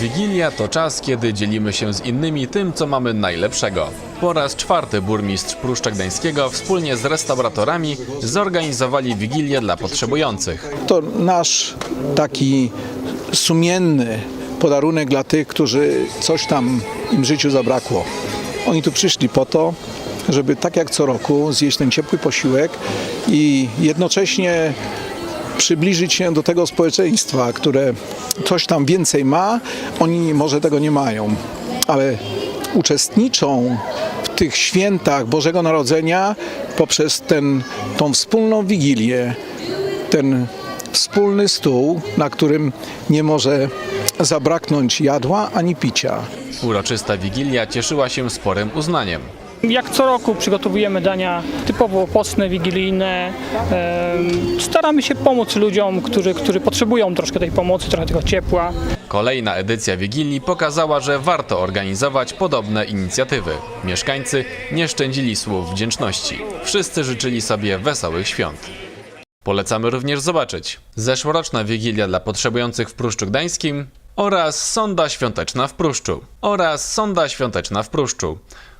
Wigilia to czas, kiedy dzielimy się z innymi tym, co mamy najlepszego. Po raz czwarty burmistrz Pruszcza Gdańskiego wspólnie z restauratorami zorganizowali Wigilię dla potrzebujących. To nasz taki sumienny podarunek dla tych, którzy coś tam im życiu zabrakło. Oni tu przyszli po to, żeby tak jak co roku zjeść ten ciepły posiłek i jednocześnie przybliżyć się do tego społeczeństwa, które coś tam więcej ma, oni może tego nie mają, ale uczestniczą w tych świętach Bożego Narodzenia poprzez ten, tą wspólną wigilię, ten wspólny stół, na którym nie może zabraknąć jadła ani picia. Uroczysta Wigilia cieszyła się sporym uznaniem. Jak co roku przygotowujemy dania typowo postne, wigilijne. Staramy się pomóc ludziom, którzy, którzy potrzebują troszkę tej pomocy, trochę tego ciepła. Kolejna edycja Wigilii pokazała, że warto organizować podobne inicjatywy. Mieszkańcy nie szczędzili słów wdzięczności. Wszyscy życzyli sobie wesołych świąt. Polecamy również zobaczyć zeszłoroczna Wigilia dla potrzebujących w Pruszczu Gdańskim oraz Sonda Świąteczna w Pruszczu oraz Sonda Świąteczna w Pruszczu.